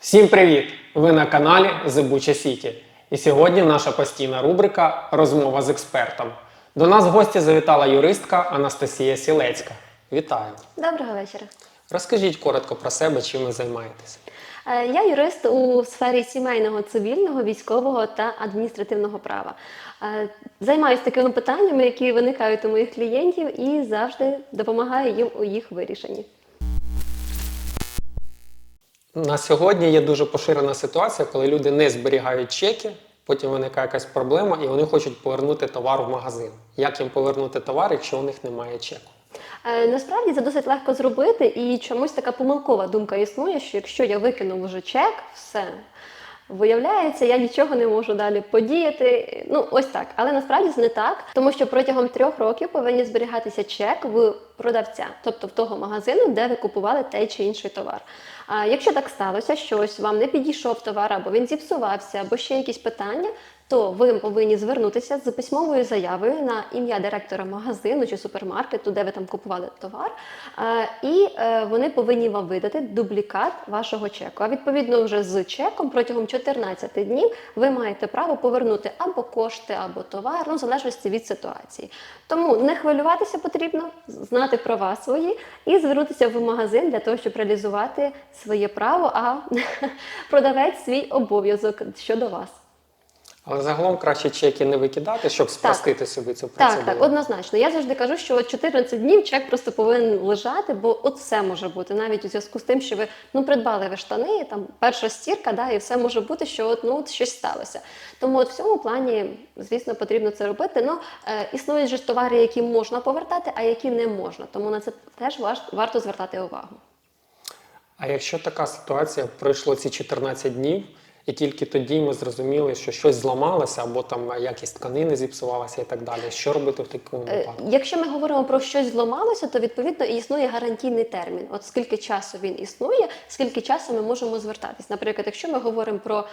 Всім привіт! Ви на каналі Зебуча Сіті. І сьогодні наша постійна рубрика Розмова з експертом. До нас в гості завітала юристка Анастасія Сілецька. Вітаю! Доброго вечора. Розкажіть коротко про себе, чим ви займаєтесь. Е, Я юрист у сфері сімейного, цивільного, військового та адміністративного права. Е, Займаюся такими питаннями, які виникають у моїх клієнтів, і завжди допомагаю їм у їх вирішенні. На сьогодні є дуже поширена ситуація, коли люди не зберігають чеки, потім виникає якась проблема, і вони хочуть повернути товар в магазин. Як їм повернути товар, якщо у них немає чеку? Е, Насправді це досить легко зробити, і чомусь така помилкова думка існує, що якщо я викинув вже чек, все. Виявляється, я нічого не можу далі подіяти. Ну, ось так. Але насправді це не так, тому що протягом трьох років повинні зберігатися чек в продавця, тобто в того магазину, де ви купували той чи інший товар. А якщо так сталося, що ось вам не підійшов товар, або він зіпсувався, або ще якісь питання, то ви повинні звернутися з письмовою заявою на ім'я директора магазину чи супермаркету, де ви там купували товар, е, і е, вони повинні вам видати дублікат вашого чеку. А відповідно, вже з чеком протягом 14 днів ви маєте право повернути або кошти, або товар, ну в залежності від ситуації. Тому не хвилюватися потрібно, знати права свої і звернутися в магазин для того, щоб реалізувати своє право, а продавець свій обов'язок щодо вас. Але загалом краще чеки не викидати, щоб спростити собі цю процедуру. так, так, однозначно. Я завжди кажу, що от 14 днів чек просто повинен лежати, бо от все може бути. Навіть у зв'язку з тим, що ви ну придбали ви штани, там перша стірка, да, і все може бути, що от ну от щось сталося. Тому от в цьому плані, звісно, потрібно це робити. Ну е, існують ж товари, які можна повертати, а які не можна. Тому на це теж важ- варто звертати увагу. А якщо така ситуація пройшло ці 14 днів, і тільки тоді ми зрозуміли, що щось зламалося, або там якість тканини зіпсувалася і так далі. Що робити в такому Е, випадку? Якщо ми говоримо про щось зламалося, то відповідно і існує гарантійний термін. От скільки часу він існує, скільки часу ми можемо звертатись. Наприклад, якщо ми говоримо про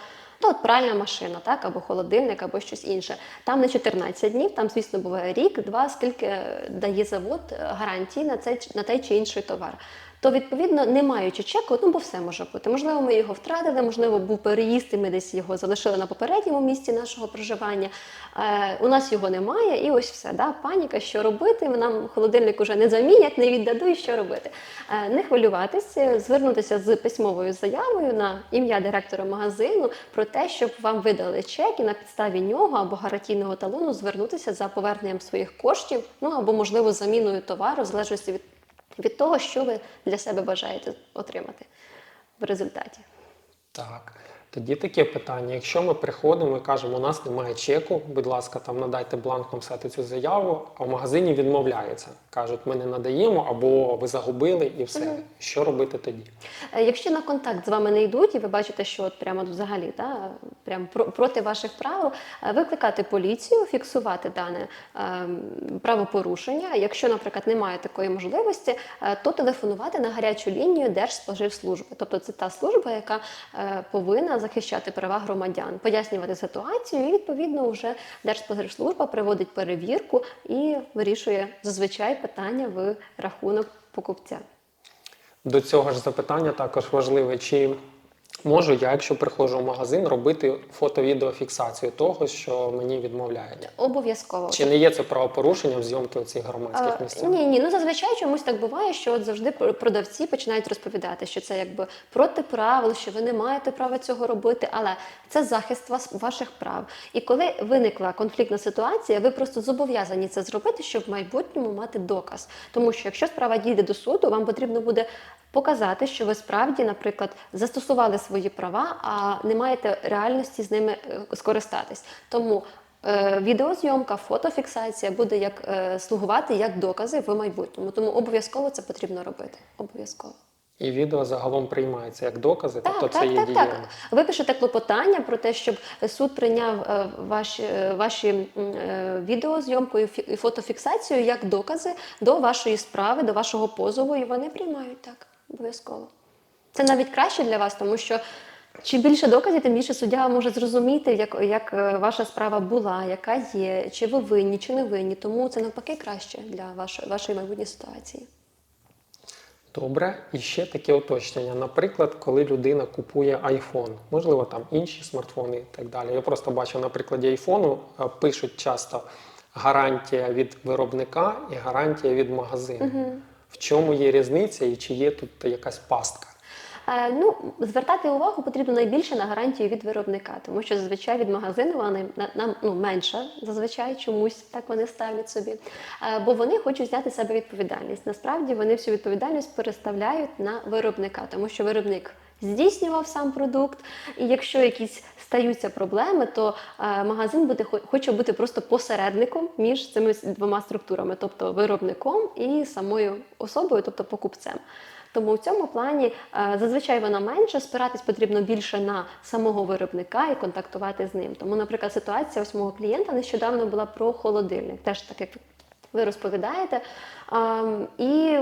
ну, от пральна машина, так або холодильник, або щось інше, там не 14 днів, там, звісно, буває рік, два, скільки дає завод е, гарантій на цей на той чи інший товар. То відповідно, не маючи чеку, ну бо все може бути. Можливо, ми його втратили, можливо, був переїзд, і ми десь його залишили на попередньому місці нашого проживання. Е, у нас його немає, і ось все. Да? Паніка, що робити. Нам холодильник уже не замінять, не віддадуть, що робити. Е, не хвилюватися, звернутися з письмовою заявою на ім'я директора магазину про те, щоб вам видали чек і на підставі нього або гарантійного талону звернутися за поверненням своїх коштів, ну або можливо заміною товару, залежності від від того, що ви для себе бажаєте отримати в результаті. Так. Тоді таке питання. Якщо ми приходимо і кажемо, у нас немає чеку, будь ласка, там надайте бланк написати цю заяву, а в магазині відмовляються. Кажуть, ми не надаємо, або ви загубили і все. Що робити тоді? Е, Якщо на контакт з вами не йдуть, і ви бачите, що от прямо взагалі та, прямо проти ваших правил, е, викликати поліцію, фіксувати дане е, правопорушення. Якщо, наприклад, немає такої можливості, то телефонувати на гарячу лінію Держспоживслужби. Тобто це та служба, яка повинна захищати права громадян, пояснювати ситуацію, і відповідно вже Держспоживслужба проводить перевірку і вирішує зазвичай питання в рахунок покупця. До цього ж запитання також важливе, чи можу я, якщо приходжу в магазин, робити фото-відеофіксацію того, що мені відмовляють? Обов'язково. Чи не є це правопорушенням зйомки цих громадських А, місцях? Ні, ні, ну зазвичай чомусь так буває, що от завжди пр- продавці починають розповідати, що це якби проти правил, що ви не маєте права цього робити, але це захист вас, ваших прав. І коли виникла конфліктна ситуація, ви просто зобов'язані це зробити, щоб в майбутньому мати доказ. Тому що якщо справа дійде до суду, вам потрібно буде показати, що ви справді, наприклад, застосували свої права, а не маєте реальності з ними е, скористатись. Тому Е, Відеозйомка, фотофіксація буде як е, слугувати як докази в майбутньому. Тому обов'язково це потрібно робити. Обов'язково. І відео загалом приймається як докази, Так, тобто це є так, так. Ви пишете клопотання про те, щоб суд прийняв е, ваші, е, ваші е, відеозйомку і фотофіксацію як докази до вашої справи, до вашого позову, і вони приймають так. Обов'язково. Це навіть краще для вас, тому що чим більше доказів, тим більше суддя може зрозуміти, як, як е, ваша справа була, яка є, чи ви винні, чи не винні. Тому це навпаки краще для вашої, вашої майбутньої ситуації. Добре, і ще таке уточнення. Наприклад, коли людина купує iPhone, можливо, там інші смартфони і так далі. Я просто бачу на прикладі айфону е, пишуть часто гарантія від виробника і гарантія від магазину. Чому є різниця і чи є тут якась пастка? Е, Ну, звертати увагу потрібно найбільше на гарантію від виробника, тому що зазвичай від магазину вона на- нам ну, менша, зазвичай чомусь так вони ставлять собі. Е, Бо вони хочуть зняти себе відповідальність. Насправді вони всю відповідальність переставляють на виробника, тому що виробник здійснював сам продукт, і якщо якісь стаються проблеми, то е, магазин буде хоче бути просто посередником між цими двома структурами, тобто виробником і самою особою, тобто покупцем. Тому в цьому плані е, зазвичай вона менша, спиратись потрібно більше на самого виробника і контактувати з ним. Тому, наприклад, ситуація ось мого клієнта нещодавно була про холодильник. Теж так як ви розповідаєте. Ам, І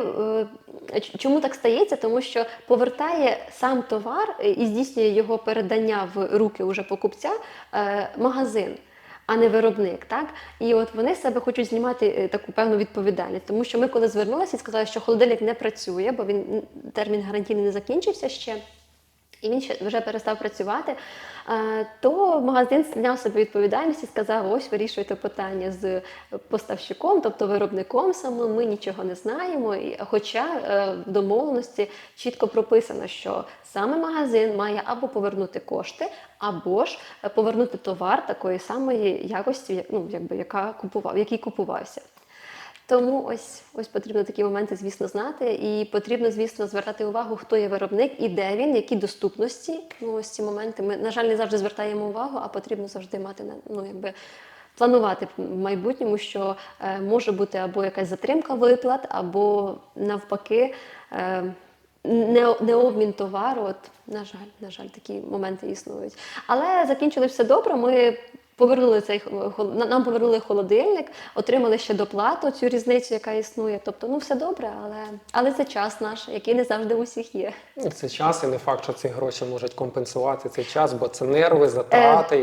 е, чому так стається? Тому що повертає сам товар е, і здійснює його передання в руки уже покупця е, магазин. А не виробник, так і от вони себе хочуть знімати таку певну відповідальність, тому що ми, коли звернулися і сказали, що холодильник не працює, бо він термін гарантійний не закінчився ще, і він ще вже перестав працювати, е, то магазин зняв собі відповідальність і сказав: ось вирішуйте питання з поставщиком, тобто виробником самим, ми нічого не знаємо. Хоча е, в домовленості чітко прописано, що саме магазин має або повернути кошти, або ж е, повернути товар такої самої якості, ну, якби, яка купував, який купувався. Тому ось ось потрібно такі моменти, звісно, знати, і потрібно, звісно, звертати увагу, хто є виробник і де він, які доступності. Ну, ось ці моменти. Ми, на жаль, не завжди звертаємо увагу, а потрібно завжди мати ну, якби. Планувати в майбутньому, що е, може бути або якась затримка виплат, або навпаки е, не, не обмін товару. От, на жаль, на жаль, такі моменти існують. Але закінчили все добре. Ми повернули цей нам повернули холодильник, отримали ще доплату цю різницю, яка існує. Тобто, ну все добре, але, але це час наш, який не завжди у всіх є. Ну, Це час, і не факт, що ці гроші можуть компенсувати цей час, бо це нерви, затрати.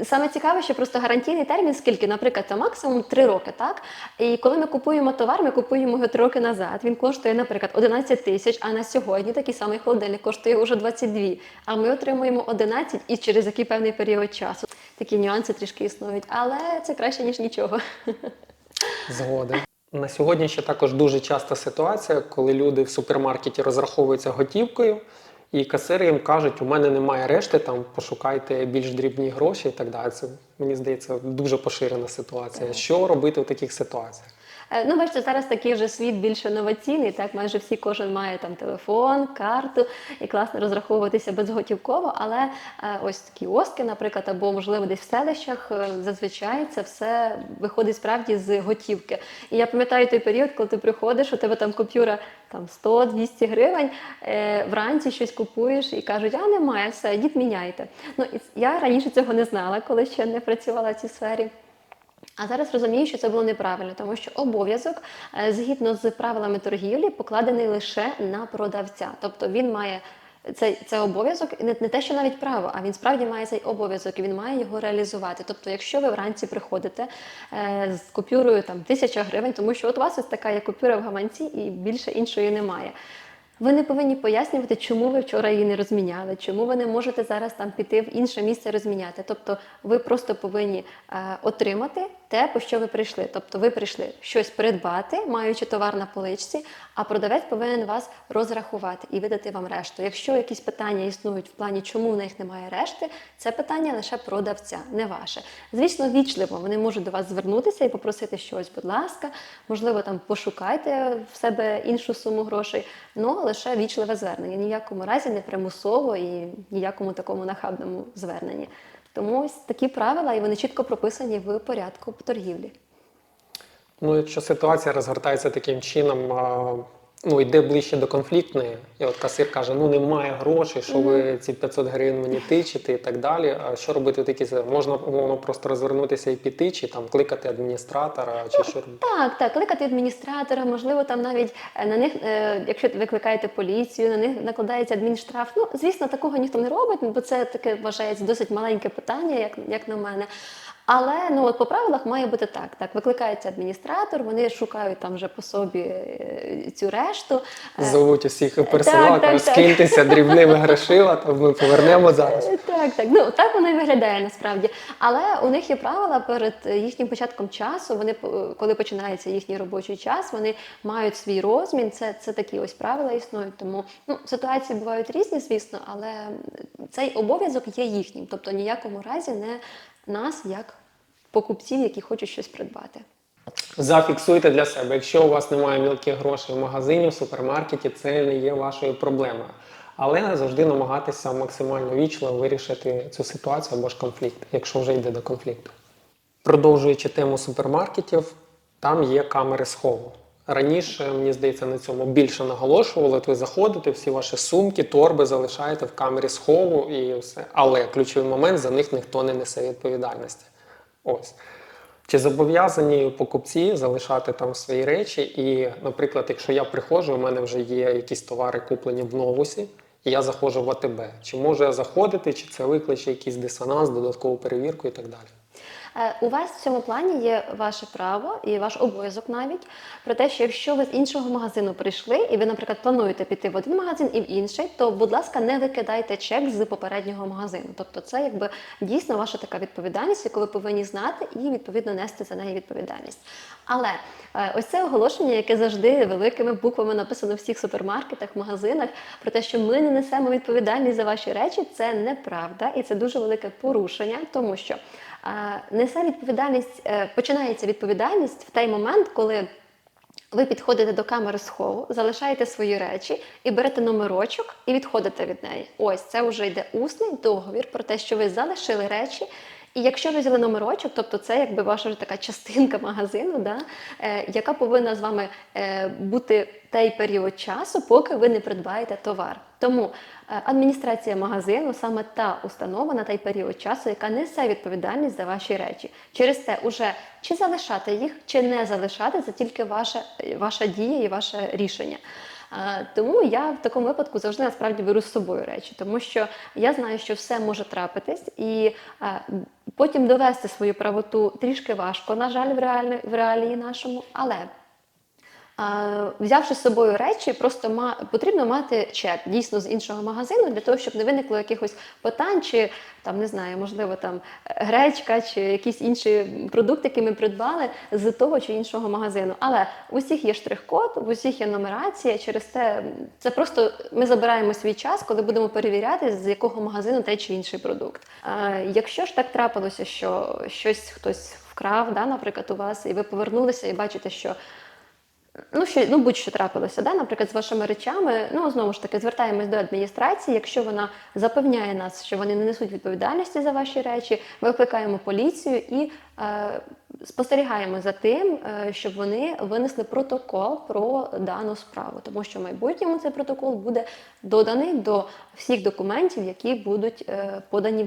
і- Саме цікаве, що просто гарантійний термін скільки, наприклад, це максимум 3 роки, так? І коли ми купуємо товар, ми купуємо його 3 роки назад. Він коштує, наприклад, 11 тисяч, а на сьогодні такий самий холодильник коштує вже 22. А ми отримуємо 11 і через який певний період часу. Такі нюанси трішки існують, але це краще ніж нічого. Згоден. На сьогодні ще також дуже часта ситуація, коли люди в супермаркеті розраховуються готівкою, і касири їм кажуть, у мене немає решти, там пошукайте більш дрібні гроші і так далі. Це мені здається дуже поширена ситуація. Що робити в таких ситуаціях? Е, Ну, бачите, зараз такий вже світ більш інноваційний, так майже всі кожен має там телефон, карту і класно розраховуватися безготівково. Але е, ось кіоски, наприклад, або можливо десь в селищах, е, зазвичай це все виходить справді з готівки. І я пам'ятаю той період, коли ти приходиш, у тебе там купюра там 100-200 гривень, вранці щось купуєш і кажуть, а немає, все, йдіть міняйте. Ну я раніше цього не знала, коли ще не працювала в цій сфері. А зараз розумію, що це було неправильно, тому що обов'язок е, згідно з правилами торгівлі покладений лише на продавця. Тобто він має цей це обов'язок, не, не те, що навіть право, а він справді має цей обов'язок і він має його реалізувати. Тобто, якщо ви вранці приходите е, з купюрою там тисяча гривень, тому що от у вас ось така є купюра в гаманці і більше іншої немає. Ви не повинні пояснювати, чому ви вчора її не розміняли, чому ви не можете зараз там піти в інше місце розміняти. Тобто ви просто повинні е, отримати те, по що ви прийшли. Тобто ви прийшли щось придбати, маючи товар на поличці, а продавець повинен вас розрахувати і видати вам решту. Якщо якісь питання існують в плані, чому в них немає решти, це питання лише продавця, не ваше. Звісно, вічливо вони можуть до вас звернутися і попросити щось, будь ласка, можливо, там пошукайте в себе іншу суму грошей. Ну лише вічливе звернення. Ніякому разі не примусово і ніякому такому нахабному зверненні. Тому ось такі правила, і вони чітко прописані в порядку торгівлі. Ну, якщо ситуація розгортається таким чином, ну йде ближче до конфліктної, і от касир каже, ну немає грошей, що ви ці 500 гривень мені тичите і так далі. А що робити ситуації? Можна умовно просто розвернутися і піти, чи там кликати адміністратора, чи що робити? Так, так, кликати адміністратора, можливо, там навіть е, на них, е, якщо ви викликаєте поліцію, на них накладається адмінштраф. Ну, звісно, такого ніхто не робить, бо це таке вважається досить маленьке питання, як, як на мене. Але ну от по правилах має бути так. Так, викликається адміністратор, вони шукають там вже по собі е, цю решту. Е, Зовуть усіх персонал, так, скиньтеся дрібними грошима, то ми повернемо зараз. Е, Так, так. Ну так воно і виглядає насправді. Але у них є правила перед е, їхнім початком часу. Вони коли починається їхній робочий час, вони мають свій розмін. Це, це такі ось правила існують. Тому ну ситуації бувають різні, звісно, але цей обов'язок є їхнім. Тобто ніякому разі не нас як покупців, які хочуть щось придбати. Зафіксуйте для себе, якщо у вас немає мілких грошей в магазині, в супермаркеті, це не є вашою проблемою. Але завжди намагатися максимально вічливо вирішити цю ситуацію або ж конфлікт, якщо вже йде до конфлікту. Продовжуючи тему супермаркетів, там є камери схову. Раніше, мені здається, на цьому більше наголошували. Ви заходите, всі ваші сумки, торби залишаєте в камері схову і все. Але ключовий момент за них ніхто не несе відповідальності. Ось. Чи зобов'язані покупці залишати там свої речі? І, наприклад, якщо я приходжу, у мене вже є якісь товари куплені в новусі, і я заходжу в АТБ. Чи можу я заходити, чи це викличе якийсь дисонанс, додаткову перевірку і так далі? Е, У вас в цьому плані є ваше право і ваш обов'язок навіть про те, що якщо ви з іншого магазину прийшли, і ви, наприклад, плануєте піти в один магазин і в інший, то, будь ласка, не викидайте чек з попереднього магазину. Тобто, це якби дійсно ваша така відповідальність, яку ви повинні знати і відповідно нести за неї відповідальність. Але е, ось це оголошення, яке завжди великими буквами написано в всіх супермаркетах, магазинах, про те, що ми не несемо відповідальність за ваші речі, це неправда, і це дуже велике порушення, тому що несе відповідальність, е, починається відповідальність в той момент, коли ви підходите до камери схову, залишаєте свої речі і берете номерочок і відходите від неї. Ось це вже йде усний договір про те, що ви залишили речі. І якщо ви взяли номерочок, тобто це якби ваша вже така частинка магазину, да, е, яка повинна з вами е, бути той період часу, поки ви не придбаєте товар. Тому е, адміністрація магазину саме та установа на той період часу, яка несе відповідальність за ваші речі. Через те, уже чи залишати їх, чи не залишати, це тільки ваша, ваша дія і ваше рішення. Тому я в такому випадку завжди насправді беру з собою речі, тому що я знаю, що все може трапитись, і потім довести свою правоту трішки важко, на жаль, в реалі, реалії нашому, але. Взявши з собою речі, просто ма, потрібно мати чек дійсно з іншого магазину для того, щоб не виникло якихось питань, чи там не знаю, можливо, там гречка чи якісь інші продукти, які ми придбали з того чи іншого магазину. Але у всіх є штрих-код, у всіх є нумерація. Через те це просто ми забираємо свій час, коли будемо перевіряти, з якого магазину той чи інший продукт. Якщо ж так трапилося, що щось хтось вкрав, да, наприклад, у вас, і ви повернулися і бачите, що ну, що, ну будь-що трапилося, да? наприклад, з вашими речами, ну знову ж таки, звертаємось до адміністрації. Якщо вона запевняє нас, що вони не несуть відповідальності за ваші речі, ми викликаємо поліцію і е, спостерігаємо за тим, е, щоб вони винесли протокол про дану справу, тому що в майбутньому цей протокол буде доданий до всіх документів, які будуть е, подані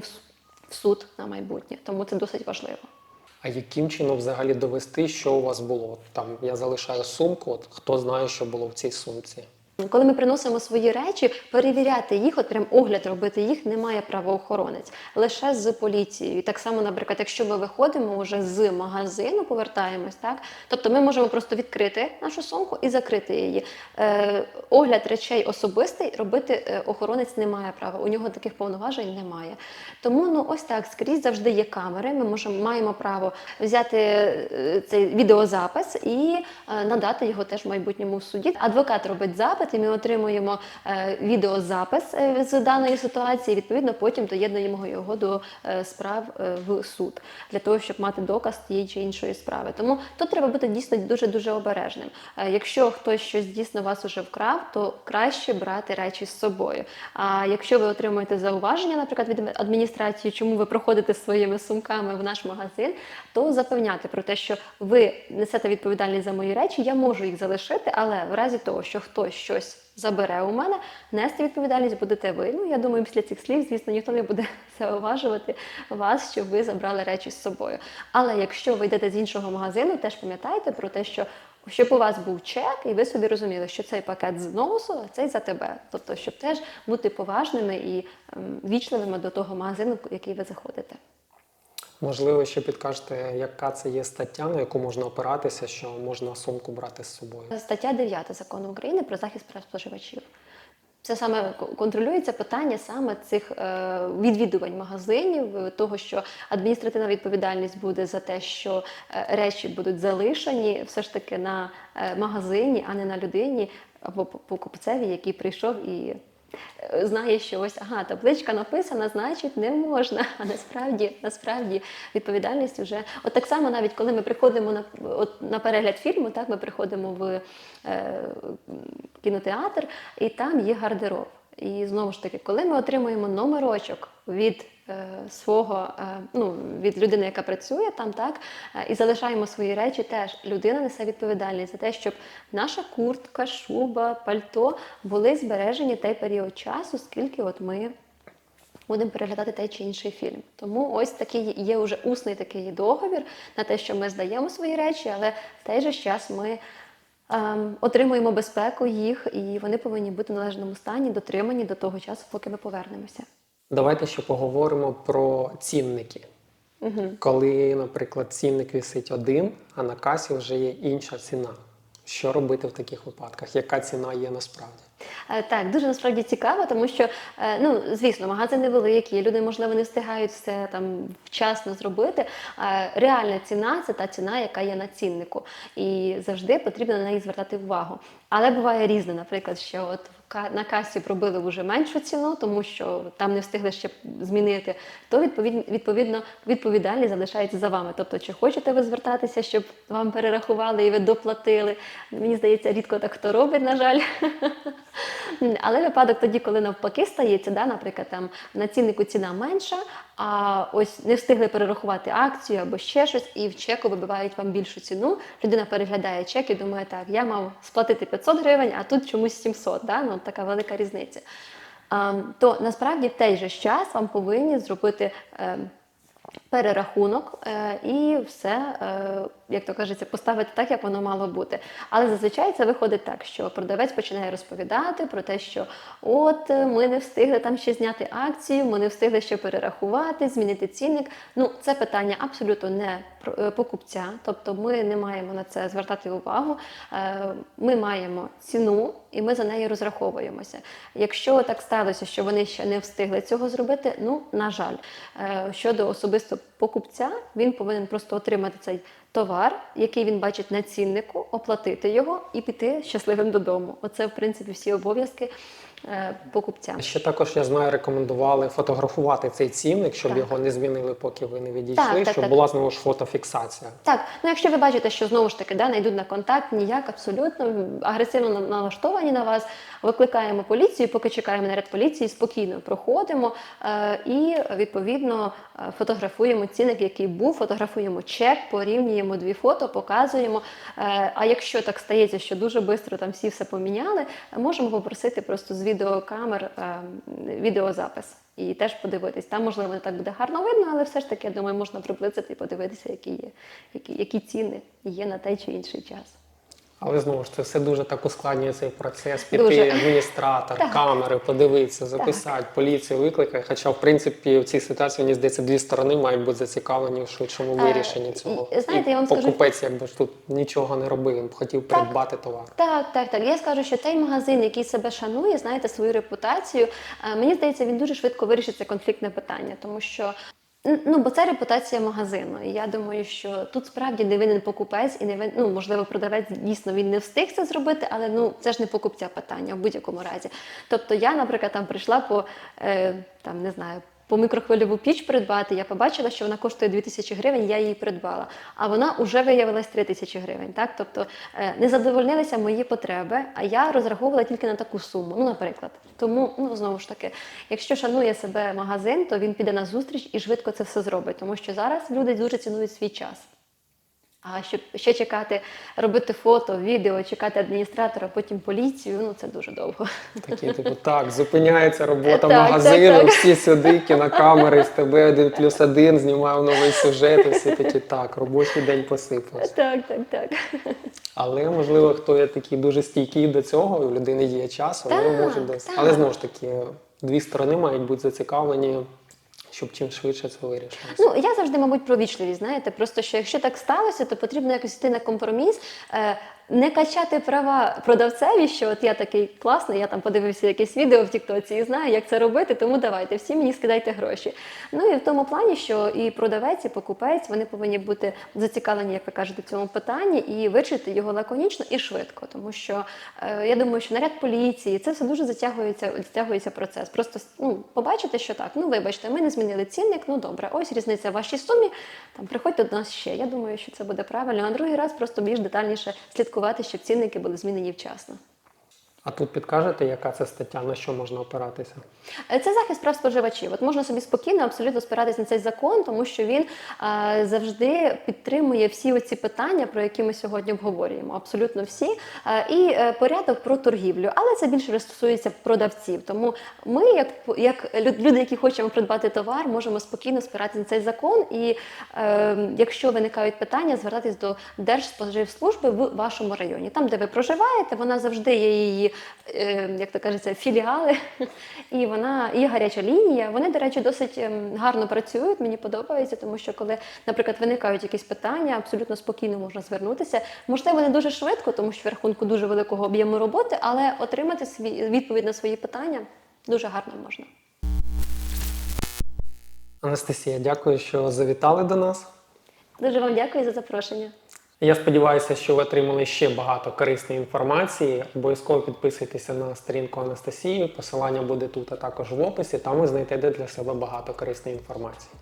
в суд на майбутнє. Тому це досить важливо. А яким чином взагалі довести, що у вас було? Там я залишаю сумку, от хто знає, що було в цій сумці? Коли ми приносимо свої речі, перевіряти їх, от прям огляд робити їх не має правоохоронець, лише з поліцією. Так само, наприклад, якщо ми виходимо вже з магазину, повертаємось, так тобто ми можемо просто відкрити нашу сумку і закрити її. Е, огляд речей особистий робити е, охоронець не має права. У нього таких повноважень немає. Тому ну ось так скрізь завжди є камери. Ми можемо маємо право взяти е, цей відеозапис і е, надати його теж в майбутньому в суді. Адвокат робить запит, і ми отримуємо е, відеозапис е, з даної ситуації. Відповідно, потім доєднуємо його до е, справ в суд для того, щоб мати доказ тієї чи іншої справи. Тому тут треба бути дійсно дуже дуже обережним. Якщо хтось щось дійсно вас уже вкрав, то краще брати речі з собою. А якщо ви отримуєте зауваження, наприклад, від адміністрації, чому ви проходите своїми сумками в наш магазин, то запевняти про те, що ви несете відповідальність за мої речі, я можу їх залишити, але в разі того, що хтось щось забере у мене, нести відповідальність будете ви. Ну я думаю, після цих слів, звісно, ніхто не буде зауважувати вас, щоб ви забрали речі з собою. Але якщо ви йдете з іншого магазину, теж пам'ятайте про те, що щоб у вас був чек, і ви собі розуміли, що цей пакет з новусу, а цей за тебе. Тобто, щоб теж бути поважними і ем, вічливими до того магазину, в який ви заходите. Можливо, ще підкажете, яка це є стаття, на яку можна опиратися, що можна сумку брати з собою. Стаття 9 закону України про захист прав споживачів. Це саме контролюється питання саме цих е, відвідувань магазинів, е, того, що адміністративна відповідальність буде за те, що е, речі будуть залишені все ж таки на магазині, а не на людині або по- покупцеві, який прийшов і знає, що ось ага, табличка написана, значить не можна. А насправді, насправді відповідальність вже от так само, навіть коли ми приходимо на от на перегляд фільму, так ми приходимо в е, кінотеатр, і там є гардероб. І знову ж таки, коли ми отримуємо номерочок від е, свого, е, ну, від людини, яка працює там, так, е, і залишаємо свої речі, теж людина несе відповідальність за те, щоб наша куртка, шуба, пальто були збережені той період часу, скільки от ми будемо переглядати той чи інший фільм. Тому ось такий є вже усний такий договір на те, що ми здаємо свої речі, але в той же час ми ем, отримуємо безпеку їх, і вони повинні бути в належному стані, дотримані до того часу, поки ми повернемося. Давайте ще поговоримо про цінники. Угу. Коли, наприклад, цінник висить один, а на касі вже є інша ціна. Що робити в таких випадках? Яка ціна є насправді? Е, Так, дуже насправді цікаво, тому що е, ну звісно, магазини великі, люди можливо не встигають все там вчасно зробити. Реальна ціна це та ціна, яка є на ціннику, і завжди потрібно на неї звертати увагу. Але буває різне, наприклад, що от на касі пробили вже меншу ціну, тому що там не встигли ще змінити, то відповідно, відповідальність залишається за вами. Тобто, чи хочете ви звертатися, щоб вам перерахували і ви доплатили? Мені здається, рідко так хто робить, на жаль. Але випадок тоді, коли навпаки стається, да, наприклад, там на ціннику ціна менша, а ось не встигли перерахувати акцію або ще щось, і в чеку вибивають вам більшу ціну. Людина переглядає чек і думає, так, я мав сплатити 500 гривень, а тут чомусь 700, да? ну, така велика різниця. А, то насправді в той же час вам повинні зробити. е, Перерахунок е, і все, е, як то кажеться, поставити так, як воно мало бути. Але зазвичай це виходить так, що продавець починає розповідати про те, що от е, ми не встигли там ще зняти акцію, ми не встигли ще перерахувати, змінити цінник. Ну, це питання абсолютно не е, покупця, тобто ми не маємо на це звертати увагу. Е, Ми маємо ціну і ми за нею розраховуємося. Якщо так сталося, що вони ще не встигли цього зробити, ну на жаль, щодо особисто покупця, він повинен просто отримати цей товар, який він бачить на ціннику, оплатити його і піти щасливим додому. Оце, в принципі, всі обов'язки покупця. Ще також я знаю, рекомендували фотографувати цей цінник, щоб Так. його не змінили, поки ви не відійшли, Так, так, щоб так. була знову ж фотофіксація. Так, ну якщо ви бачите, що знову ж таки да, не йдуть на контакт, ніяк абсолютно агресивно налаштовані на вас, викликаємо поліцію, поки чекаємо наряд поліції, спокійно проходимо е, і відповідно е, фотографуємо цінник, який був, фотографуємо чек, порівнюємо дві фото, показуємо. Е, а якщо так стається, що дуже швидко там всі все поміняли, е, можемо попросити просто з відеокамер е, відеозапис. І теж подивитись. Там, можливо, не так буде гарно видно, але все ж таки, я думаю, можна приблизити і подивитися, які є, які, які ціни є на той чи інший час. Але знову ж це все дуже так ускладнює цей процес. Піти Дуже. адміністратор, Так. камери, подивитися, записати, поліцію викликає. Хоча, в принципі, в цій ситуації мені здається, дві сторони мають бути зацікавлені в швидшому Е, вирішенні цього. і, знаєте, я вам скажу- покупець, якби ж тут нічого не робив, він б хотів Так. придбати товар. Так, так, так. Я скажу, що той магазин, який себе шанує, знаєте, свою репутацію, е, мені здається, він дуже швидко вирішить це конфліктне питання, тому що. Ну, бо це репутація магазину. І я думаю, що тут справді не винен покупець і не винен, ну, можливо, продавець дійсно він не встиг це зробити, але ну це ж не покупця питання в будь-якому разі. Тобто я, наприклад, там прийшла по е, там не знаю. По мікрохвильову піч придбати, я побачила, що вона коштує 2000 гривень, я її придбала. А вона вже виявилась 3000 гривень. Так? Тобто е, не задовольнилися мої потреби, а я розраховувала тільки на таку суму. Ну, наприклад. Тому, ну знову ж таки, якщо шанує себе магазин, то він піде на зустріч і швидко це все зробить. Тому що зараз люди дуже цінують свій час. А щоб ще чекати, робити фото, відео, чекати адміністратора, потім поліцію, ну це дуже довго. Такі, типу, так, зупиняється робота Так, магазину, так, так. всі сюди, кінокамери, з тебе один плюс один, знімаю новий сюжет, і всі такі, так, робочий день посипався. Так, так, так. Але можливо, хто є такий дуже стійкий до цього, і в людини є час, Так, можуть десь. Але знову ж таки, дві сторони мають бути зацікавлені щоб чим швидше це вирішилося. Ну, я завжди, мабуть, про вічливість, знаєте. Просто що якщо так сталося, то потрібно якось йти на компроміс. Е, не качати права продавцеві, що от я такий класний, я там подивився якесь відео в Тіктоці і знаю, як це робити, тому давайте, всі мені скидайте гроші. Ну і в тому плані, що і продавець, і покупець вони повинні бути зацікавлені, як ви кажете, в цьому питанні, і вирішити його лаконічно і швидко. Тому що е, я думаю, що наряд поліції це все дуже затягується, затягується процес. Просто ну, побачите, що так, ну вибачте, ми не змінили цінник, ну добре, ось різниця в вашій сумі. Там приходьте до нас ще. Я думаю, що це буде правильно. А другий раз просто більш детальніше слідкувати, щоб цінники були змінені вчасно. А тут підкажете, яка це стаття, на що можна опиратися? Е, Це захист прав споживачів. От можна собі спокійно абсолютно спиратись на цей закон, тому що він е, завжди підтримує всі оці питання, про які ми сьогодні обговорюємо. Абсолютно всі. Е, і е, порядок про торгівлю. Але це більше стосується продавців. Тому ми, як, як люди, які хочемо придбати товар, можемо спокійно спиратися на цей закон. І е, якщо виникають питання, звертатись до Держспоживслужби в вашому районі. Там, де ви проживаєте, вона завжди є її, е, як то кажеться, філіали, і вона є гаряча лінія. Вони, до речі, досить ем, гарно працюють. Мені подобається, тому що коли, наприклад, виникають якісь питання, абсолютно спокійно можна звернутися. Можливо, не дуже швидко, тому що в рахунку дуже великого об'єму роботи, але отримати свій відповідь на свої питання дуже гарно можна. Анастасія, дякую, що завітали до нас. Дуже вам дякую за запрошення. Я сподіваюся, що ви отримали ще багато корисної інформації. Обов'язково підписуйтеся на сторінку Анастасії. Посилання буде тут, а також в описі. Там ви знайдете для себе багато корисної інформації.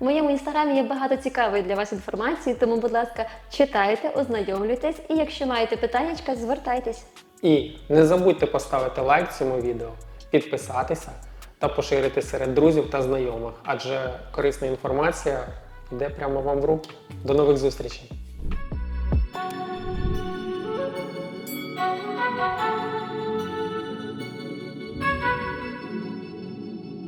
В моєму інстаграмі є багато цікавої для вас інформації, тому, будь ласка, читайте, ознайомлюйтесь, і якщо маєте питання, звертайтесь. І не забудьте поставити лайк цьому відео, підписатися та поширити серед друзів та знайомих, адже корисна інформація йде прямо вам в руки. До нових зустрічей!